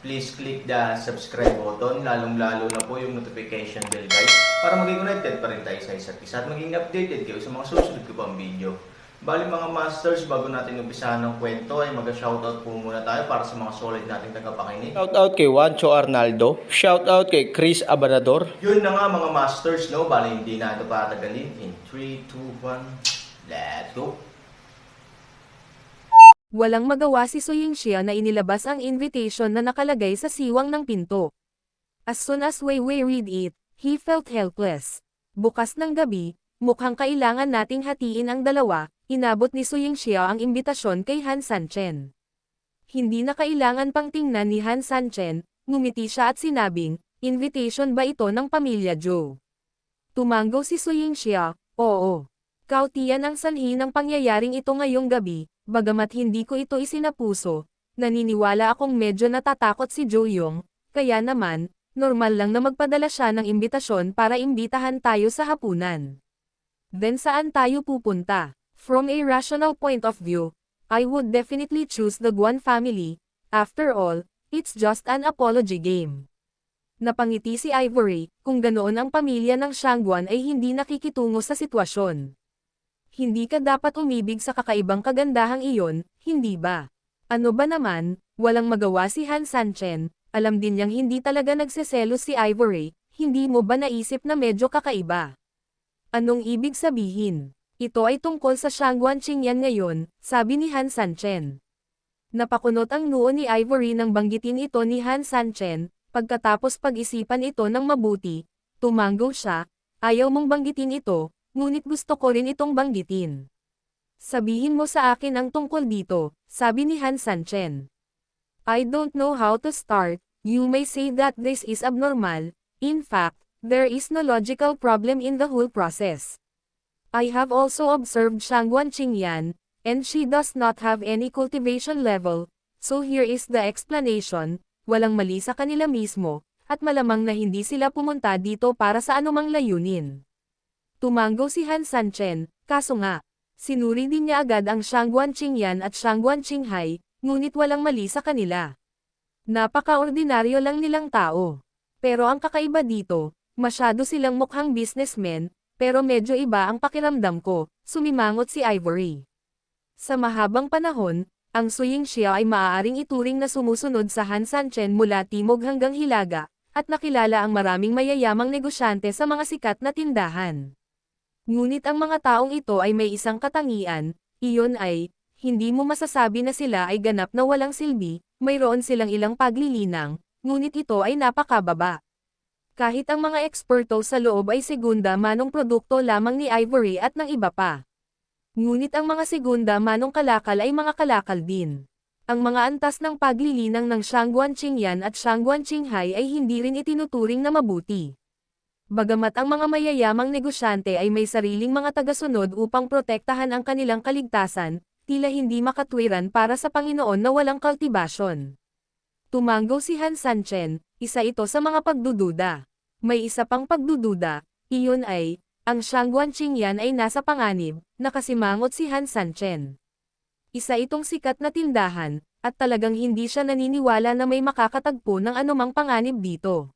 please click the subscribe button, lalong-lalo na po yung notification bell guys, para maging connected pa rin tayo sa isa't isa at maging updated kayo sa mga susunod ko pang video. Bali mga masters, bago natin umpisahan ng kwento ay mag-shoutout po muna tayo para sa mga solid nating tagapakinig. Shoutout kay Juancho Arnaldo. Shoutout kay Chris Abanador. Yun na nga mga masters, no? Bali hindi na ito patagalin. In 3, 2, 1, let's go! Walang magawa si Suying Xia na inilabas ang invitation na nakalagay sa siwang ng pinto. As soon as Wei Wei read it, he felt helpless. Bukas ng gabi, mukhang kailangan nating hatiin ang dalawa, inabot ni Suying Xia ang imbitasyon kay Han Sanchen. Hindi na kailangan pang tingnan ni Han Sanchen, ngumiti siya at sinabing, invitation ba ito ng pamilya Zhou? Tumango si Suying Xia, oo. Kautiyan ang sanhi ng pangyayaring ito ngayong gabi, bagamat hindi ko ito isinapuso, naniniwala akong medyo natatakot si Jo Yong, kaya naman, normal lang na magpadala siya ng imbitasyon para imbitahan tayo sa hapunan. Then saan tayo pupunta? From a rational point of view, I would definitely choose the Guan family, after all, it's just an apology game. Napangiti si Ivory, kung ganoon ang pamilya ng Shangguan ay hindi nakikitungo sa sitwasyon. Hindi ka dapat umibig sa kakaibang kagandahang iyon, hindi ba? Ano ba naman, walang magawa si Han Sanchen, alam din niyang hindi talaga nagseselos si Ivory, hindi mo ba naisip na medyo kakaiba? Anong ibig sabihin? Ito ay tungkol sa Shangguan Qingyan ngayon, sabi ni Han Sanchen. Napakunot ang noo ni Ivory nang banggitin ito ni Han Sanchen, pagkatapos pag-isipan ito ng mabuti, tumango siya, ayaw mong banggitin ito, ngunit gusto ko rin itong banggitin. Sabihin mo sa akin ang tungkol dito, sabi ni Han Sanchen. I don't know how to start, you may say that this is abnormal, in fact, there is no logical problem in the whole process. I have also observed Shangguan Qingyan, and she does not have any cultivation level, so here is the explanation, walang mali sa kanila mismo, at malamang na hindi sila pumunta dito para sa anumang layunin. Tumango si Han Sanchen, kaso nga, sinuri din niya agad ang Shangguan Qingyan at Shangguan Qinghai, ngunit walang mali sa kanila. Napaka-ordinaryo lang nilang tao. Pero ang kakaiba dito, masyado silang mukhang businessmen, pero medyo iba ang pakiramdam ko, sumimangot si Ivory. Sa mahabang panahon, ang Suying Xia ay maaaring ituring na sumusunod sa Han Sanchen mula timog hanggang hilaga, at nakilala ang maraming mayayamang negosyante sa mga sikat na tindahan. Ngunit ang mga taong ito ay may isang katangian, iyon ay, hindi mo masasabi na sila ay ganap na walang silbi, mayroon silang ilang paglilinang, ngunit ito ay napakababa. Kahit ang mga eksperto sa loob ay segunda manong produkto lamang ni Ivory at ng iba pa. Ngunit ang mga segunda manong kalakal ay mga kalakal din. Ang mga antas ng paglilinang ng Shangguan Qingyan at Shangguan Qinghai ay hindi rin itinuturing na mabuti. Bagamat ang mga mayayamang negosyante ay may sariling mga tagasunod upang protektahan ang kanilang kaligtasan, tila hindi makatwiran para sa Panginoon na walang kultibasyon. Tumango si Han Sanchen, isa ito sa mga pagdududa. May isa pang pagdududa, iyon ay, ang Shangguan Qingyan ay nasa panganib, nakasimangot si Han Sanchen. Isa itong sikat na tindahan, at talagang hindi siya naniniwala na may makakatagpo ng anumang panganib dito.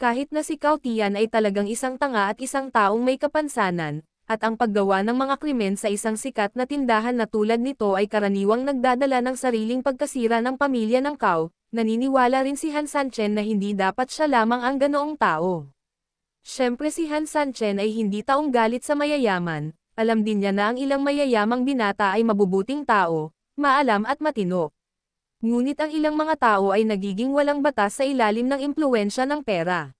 Kahit na si Kautian ay talagang isang tanga at isang taong may kapansanan, at ang paggawa ng mga krimen sa isang sikat na tindahan na tulad nito ay karaniwang nagdadala ng sariling pagkasira ng pamilya ng Kao, naniniwala rin si Han Sanchen na hindi dapat siya lamang ang ganoong tao. Siyempre si Han Sanchen ay hindi taong galit sa mayayaman, alam din niya na ang ilang mayayamang binata ay mabubuting tao, maalam at matino. Ngunit ang ilang mga tao ay nagiging walang batas sa ilalim ng impluensya ng pera.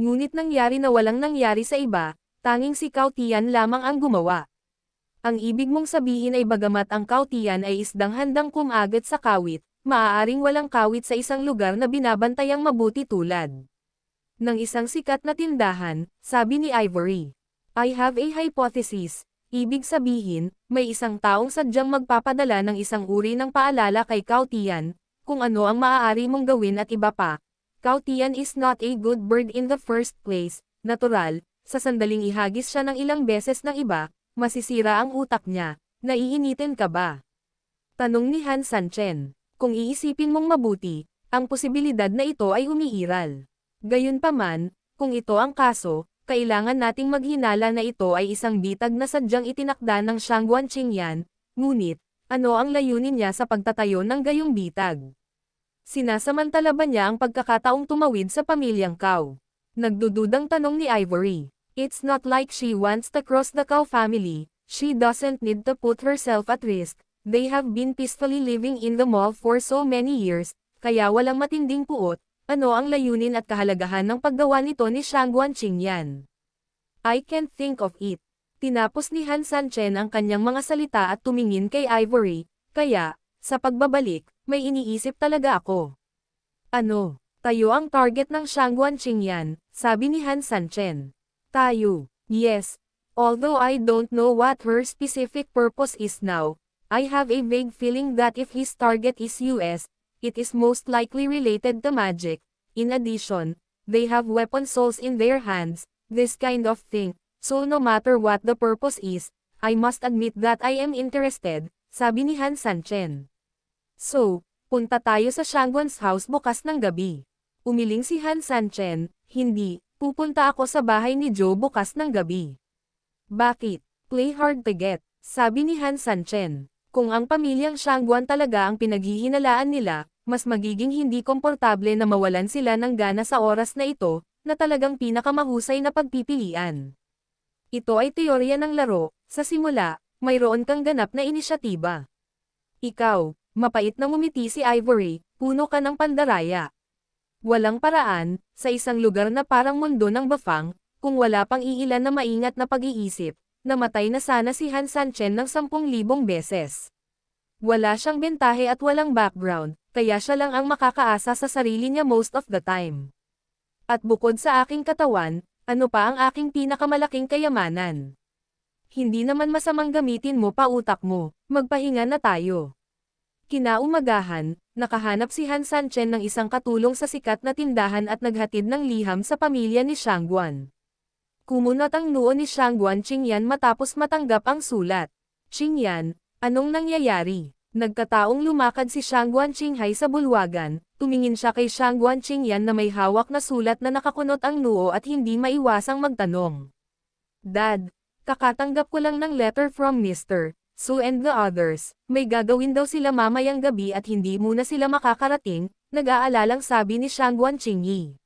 Ngunit nangyari na walang nangyari sa iba, tanging si Kautian lamang ang gumawa. Ang ibig mong sabihin ay bagamat ang Kautian ay isdang handang kumagat sa kawit, maaaring walang kawit sa isang lugar na binabantayang mabuti tulad ng isang sikat na tindahan, sabi ni Ivory. I have a hypothesis. Ibig sabihin, may isang taong sadyang magpapadala ng isang uri ng paalala kay Kautian, kung ano ang maaari mong gawin at iba pa. Kautian is not a good bird in the first place, natural, sa sandaling ihagis siya ng ilang beses ng iba, masisira ang utak niya, naiinitin ka ba? Tanong ni Han Sanchen. Kung iisipin mong mabuti, ang posibilidad na ito ay umiiral. Gayunpaman, kung ito ang kaso, kailangan nating maghinala na ito ay isang bitag na sadyang itinakda ng Shangguan Qingyan, ngunit, ano ang layunin niya sa pagtatayo ng gayong bitag? Sinasamantala ba niya ang pagkakataong tumawid sa pamilyang Cao? Nagdududang tanong ni Ivory. It's not like she wants to cross the Cao family, she doesn't need to put herself at risk, they have been peacefully living in the mall for so many years, kaya walang matinding puot, ano ang layunin at kahalagahan ng paggawa nito ni Shangguan Qingyan. I can't think of it. Tinapos ni Han Sanchen ang kanyang mga salita at tumingin kay Ivory, kaya, sa pagbabalik, may iniisip talaga ako. Ano? Tayo ang target ng Shangguan Qingyan, sabi ni Han Sanchen. Tayo. Yes. Although I don't know what her specific purpose is now, I have a vague feeling that if his target is US, it is most likely related to magic. In addition, they have weapon souls in their hands, this kind of thing, so no matter what the purpose is, I must admit that I am interested, sabi ni Han Sanchen. So, punta tayo sa Shangguan's house bukas ng gabi. Umiling si Han Sanchen, hindi, pupunta ako sa bahay ni Joe bukas ng gabi. Bakit? Play hard to get, sabi ni Han Sanchen. Kung ang pamilyang Shangguan talaga ang pinaghihinalaan nila, mas magiging hindi komportable na mawalan sila ng gana sa oras na ito, na talagang pinakamahusay na pagpipilian. Ito ay teorya ng laro, sa simula, mayroon kang ganap na inisyatiba. Ikaw, mapait na ngumiti si Ivory, puno ka ng pandaraya. Walang paraan, sa isang lugar na parang mundo ng bafang, kung wala pang iilan na maingat na pag-iisip, namatay na sana si Han Sanchen ng 10,000 beses. Wala siyang bentahe at walang background, kaya siya lang ang makakaasa sa sarili niya most of the time. At bukod sa aking katawan, ano pa ang aking pinakamalaking kayamanan? Hindi naman masamang gamitin mo pa utak mo, magpahinga na tayo. Kinaumagahan, nakahanap si Han Sanchen ng isang katulong sa sikat na tindahan at naghatid ng liham sa pamilya ni Shangguan. Kumunot ang noo ni Shangguan Qingyan matapos matanggap ang sulat. Qingyan, anong nangyayari? Nagkataong lumakad si Shangguan Qinghai sa bulwagan, tumingin siya kay Shangguan Qingyan na may hawak na sulat na nakakunot ang noo at hindi maiwasang magtanong. Dad, kakatanggap ko lang ng letter from Mr. Su and the others, may gagawin daw sila mamayang gabi at hindi muna sila makakarating, nag-aalalang sabi ni Shangguan Qingyi.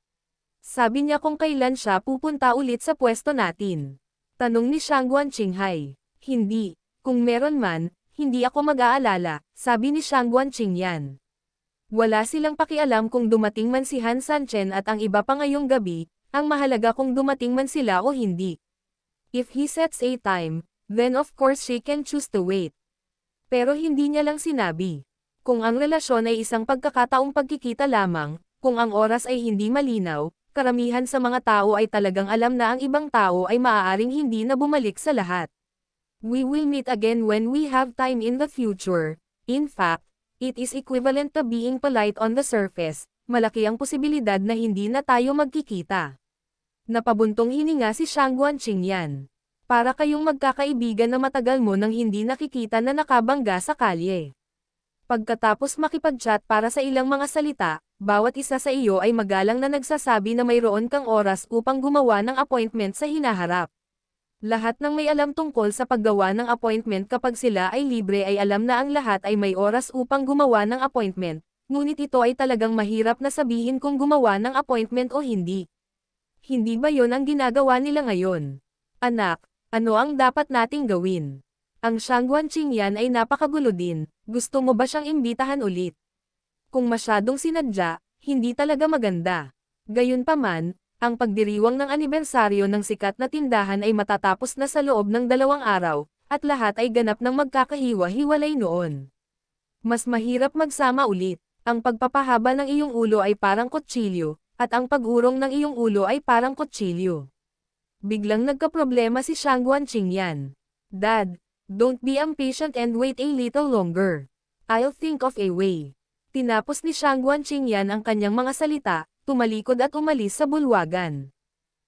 Sabi niya kung kailan siya pupunta ulit sa pwesto natin. Tanong ni Shangguan Qinghai. Hindi, kung meron man, hindi ako mag-aalala, sabi ni Shangguan Qingyan. Wala silang pakialam kung dumating man si Han Sanchen at ang iba pa ngayong gabi, ang mahalaga kung dumating man sila o hindi. If he sets a time, then of course she can choose to wait. Pero hindi niya lang sinabi. Kung ang relasyon ay isang pagkakataong pagkikita lamang, kung ang oras ay hindi malinaw, karamihan sa mga tao ay talagang alam na ang ibang tao ay maaaring hindi na bumalik sa lahat. We will meet again when we have time in the future. In fact, it is equivalent to being polite on the surface, malaki ang posibilidad na hindi na tayo magkikita. Napabuntong hininga si Shangguan Qingyan. Para kayong magkakaibigan na matagal mo nang hindi nakikita na nakabangga sa kalye. Pagkatapos makipag-chat para sa ilang mga salita, bawat isa sa iyo ay magalang na nagsasabi na mayroon kang oras upang gumawa ng appointment sa hinaharap. Lahat ng may alam tungkol sa paggawa ng appointment kapag sila ay libre ay alam na ang lahat ay may oras upang gumawa ng appointment, ngunit ito ay talagang mahirap na sabihin kung gumawa ng appointment o hindi. Hindi ba yon ang ginagawa nila ngayon? Anak, ano ang dapat nating gawin? Ang Shangguan Qingyan ay napakagulo din, gusto mo ba siyang imbitahan ulit? Kung masyadong sinadya, hindi talaga maganda. Gayunpaman, ang pagdiriwang ng anibersaryo ng sikat na tindahan ay matatapos na sa loob ng dalawang araw, at lahat ay ganap ng magkakahiwa-hiwalay noon. Mas mahirap magsama ulit, ang pagpapahaba ng iyong ulo ay parang kutsilyo, at ang pag-urong ng iyong ulo ay parang kutsilyo. Biglang nagkaproblema si Shangguan Qingyan. Dad, don't be impatient and wait a little longer. I'll think of a way. Tinapos ni Shangguan Qingyan ang kanyang mga salita, tumalikod at umalis sa bulwagan.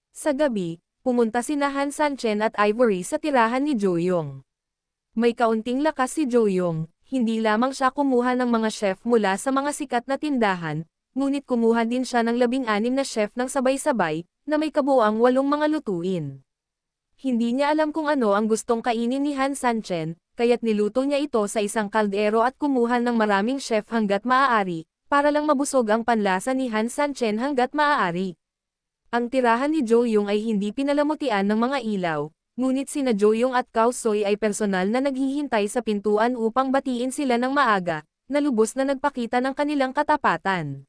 Sa gabi, pumunta si Han Sanchen at Ivory sa tirahan ni Joyong. May kaunting lakas si Joyong, hindi lamang siya kumuha ng mga chef mula sa mga sikat na tindahan, ngunit kumuha din siya ng labing-anim na chef ng sabay-sabay, na may kabuang walong mga lutuin. Hindi niya alam kung ano ang gustong kainin ni Han Sanchen, kaya't niluto niya ito sa isang kaldero at kumuha ng maraming chef hanggat maaari, para lang mabusog ang panlasa ni Han Sanchen hanggat maaari. Ang tirahan ni Jo Yung ay hindi pinalamutian ng mga ilaw, ngunit sina Jo Yung at Kao Soy ay personal na naghihintay sa pintuan upang batiin sila ng maaga, na lubos na nagpakita ng kanilang katapatan.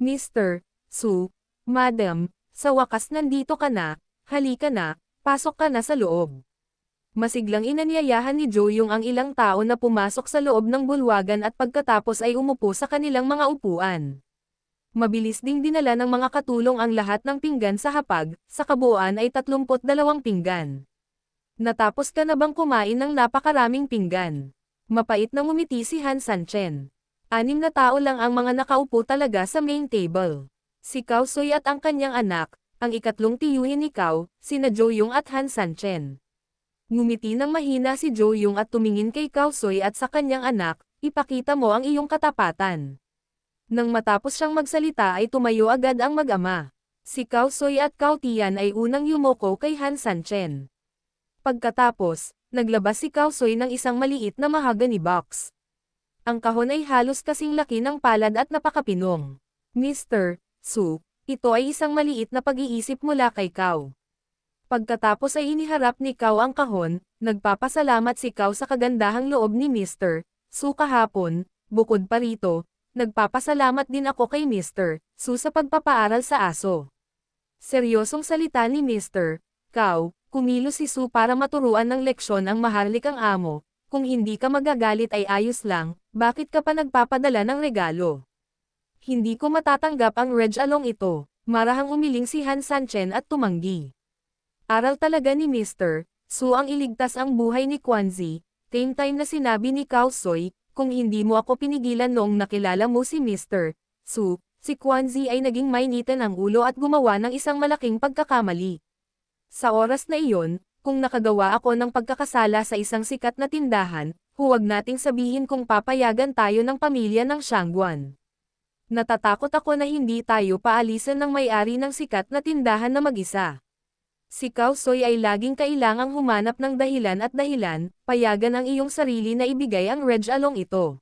Mr. Su, Madam, sa wakas nandito ka na, halika na, pasok ka na sa loob. Masiglang inanyayahan ni Jo Yung ang ilang tao na pumasok sa loob ng bulwagan at pagkatapos ay umupo sa kanilang mga upuan. Mabilis ding dinala ng mga katulong ang lahat ng pinggan sa hapag, sa kabuuan ay 32 pinggan. Natapos ka na bang kumain ng napakaraming pinggan? Mapait na ngumiti si Han Sanchen. Anim na tao lang ang mga nakaupo talaga sa main table. Si Kao Soy at ang kanyang anak, ang ikatlong tiyuhin ni Kao, sina Jo Yung at Han Sanchen. Ngumiti ng mahina si Jo Yung at tumingin kay Kao Soy at sa kanyang anak, ipakita mo ang iyong katapatan. Nang matapos siyang magsalita ay tumayo agad ang mag-ama. Si Kao Soy at Kao Tian ay unang yumoko kay Han Sanchen. Pagkatapos, naglabas si Kao Soy ng isang maliit na mahagani box. Ang kahon ay halos kasing laki ng palad at napakapinong. Mr. Su, ito ay isang maliit na pag-iisip mula kay Kao. Pagkatapos ay iniharap ni Kao ang kahon, nagpapasalamat si Kao sa kagandahang loob ni Mr. Su kahapon, bukod pa rito, nagpapasalamat din ako kay Mr. Su sa pagpapaaral sa aso. Seryosong salita ni Mr. Kao, kumilos si Su para maturuan ng leksyon ang maharlikang amo, kung hindi ka magagalit ay ayos lang, bakit ka pa nagpapadala ng regalo? Hindi ko matatanggap ang Reg Along ito, marahang umiling si Han Sanchen at tumanggi. Aral talaga ni Mr. Su ang iligtas ang buhay ni Kwanzi, same time na sinabi ni Kao Soy, kung hindi mo ako pinigilan noong nakilala mo si Mr. Su, si Kwanzi ay naging mainitan ang ulo at gumawa ng isang malaking pagkakamali. Sa oras na iyon, kung nakagawa ako ng pagkakasala sa isang sikat na tindahan, huwag nating sabihin kung papayagan tayo ng pamilya ng Shangguan. Natatakot ako na hindi tayo paalisan ng may-ari ng sikat na tindahan na mag-isa. Si Kao Soy ay laging kailangang humanap ng dahilan at dahilan, payagan ang iyong sarili na ibigay ang Reg Along ito.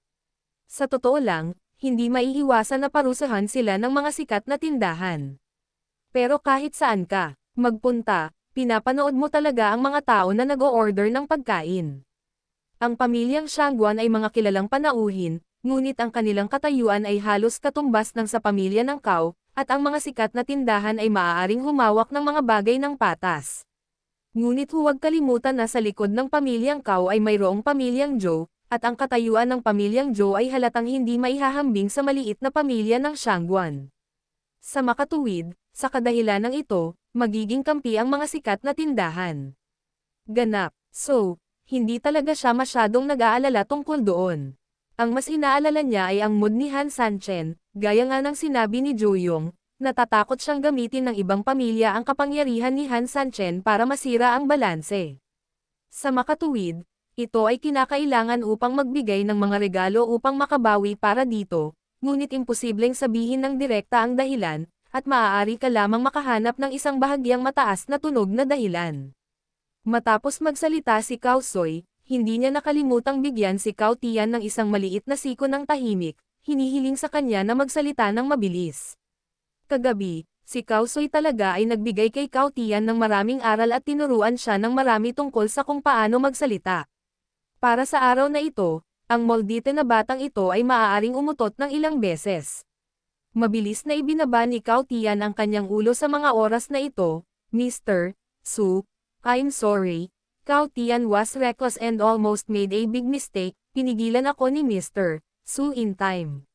Sa totoo lang, hindi maiiwasan na parusahan sila ng mga sikat na tindahan. Pero kahit saan ka, magpunta, pinapanood mo talaga ang mga tao na nag-o-order ng pagkain. Ang pamilyang Shangguan ay mga kilalang panauhin, ngunit ang kanilang katayuan ay halos katumbas ng sa pamilya ng Kao, at ang mga sikat na tindahan ay maaaring humawak ng mga bagay ng patas. Ngunit huwag kalimutan na sa likod ng pamilyang Kao ay mayroong pamilyang Joe, at ang katayuan ng pamilyang Joe ay halatang hindi maihahambing sa maliit na pamilya ng Shangguan. Sa makatuwid, sa kadahilan ng ito, magiging kampi ang mga sikat na tindahan. Ganap, so, hindi talaga siya masyadong nag-aalala tungkol doon. Ang mas inaalala niya ay ang mood ni Han Sanchen, gaya nga ng sinabi ni Jo Yung, natatakot siyang gamitin ng ibang pamilya ang kapangyarihan ni Han Sanchen para masira ang balanse. Sa makatuwid, ito ay kinakailangan upang magbigay ng mga regalo upang makabawi para dito, ngunit imposibleng sabihin ng direkta ang dahilan, at maaari ka lamang makahanap ng isang bahagyang mataas na tunog na dahilan. Matapos magsalita si Kao Soy, hindi niya nakalimutang bigyan si Kao Tian ng isang maliit na siko ng tahimik, hinihiling sa kanya na magsalita ng mabilis. Kagabi, si Kao Soy talaga ay nagbigay kay Kao Tian ng maraming aral at tinuruan siya ng marami tungkol sa kung paano magsalita. Para sa araw na ito, ang moldite na batang ito ay maaaring umutot ng ilang beses. Mabilis na ibinaba ni Kao Tian ang kanyang ulo sa mga oras na ito, Mr. Su, I'm sorry, Kao Tian was reckless and almost made a big mistake, pinigilan ako ni Mr. Su in time.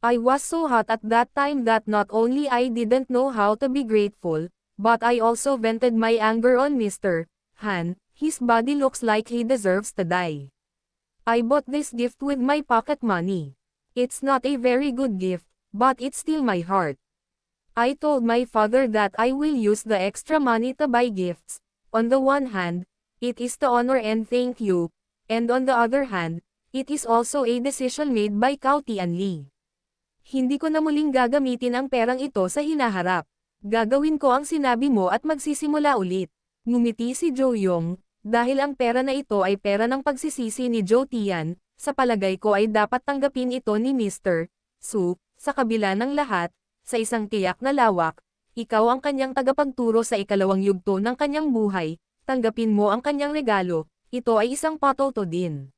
I was so hot at that time that not only I didn't know how to be grateful, but I also vented my anger on Mr. Han, his body looks like he deserves to die. I bought this gift with my pocket money. It's not a very good gift, but it's still my heart. I told my father that I will use the extra money to buy gifts. On the one hand, it is to honor and thank you, and on the other hand, it is also a decision made by Cao Tian Lee. Hindi ko na muling gagamitin ang perang ito sa hinaharap. Gagawin ko ang sinabi mo at magsisimula ulit. Ngumiti si Joe Yong, dahil ang pera na ito ay pera ng pagsisisi ni Joe Tian, sa palagay ko ay dapat tanggapin ito ni Mr. Su, sa kabila ng lahat, sa isang tiyak na lawak, ikaw ang kanyang tagapagturo sa ikalawang yugto ng kanyang buhay, tanggapin mo ang kanyang regalo, ito ay isang patoto din.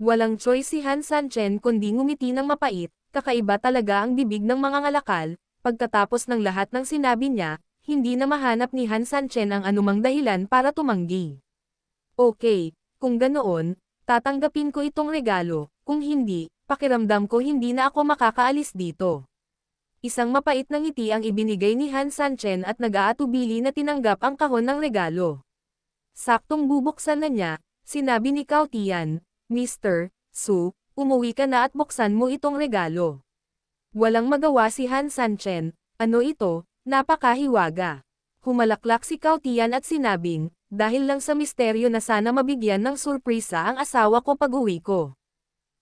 Walang choice si Han Sanchen kundi ngumiti ng mapait, kakaiba talaga ang bibig ng mga ngalakal, pagkatapos ng lahat ng sinabi niya, hindi na mahanap ni Han Sanchen ang anumang dahilan para tumanggi. Okay, kung ganoon, tatanggapin ko itong regalo, kung hindi, pakiramdam ko hindi na ako makakaalis dito. Isang mapait na ngiti ang ibinigay ni Han Sanchen at nag-aatubili na tinanggap ang kahon ng regalo. Saktong bubuksan na niya, sinabi ni Tian, Mr. Su, umuwi ka na at buksan mo itong regalo. Walang magawa si Han Sanchen, ano ito, napakahiwaga. Humalaklak si Tian at sinabing, dahil lang sa misteryo na sana mabigyan ng surpresa ang asawa ko pag-uwi ko.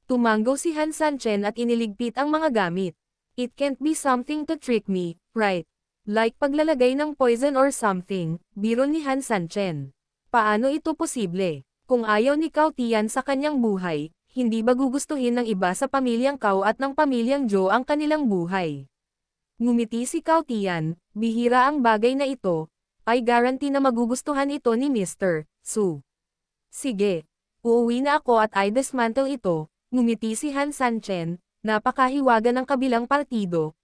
Tumanggo si Han Sanchen at iniligpit ang mga gamit. It can't be something to trick me, right? Like paglalagay ng poison or something, biro ni Han Sanchen. Paano ito posible? Kung ayaw ni Cao sa kanyang buhay, hindi ba gugustuhin ng iba sa pamilyang Cao at ng pamilyang Zhou ang kanilang buhay? Ngumiti si Cao bihira ang bagay na ito, ay guarantee na magugustuhan ito ni Mr. Su. Sige, uuwi na ako at I dismantle ito, ngumiti si Han Sanchen, napakahiwaga ng kabilang partido,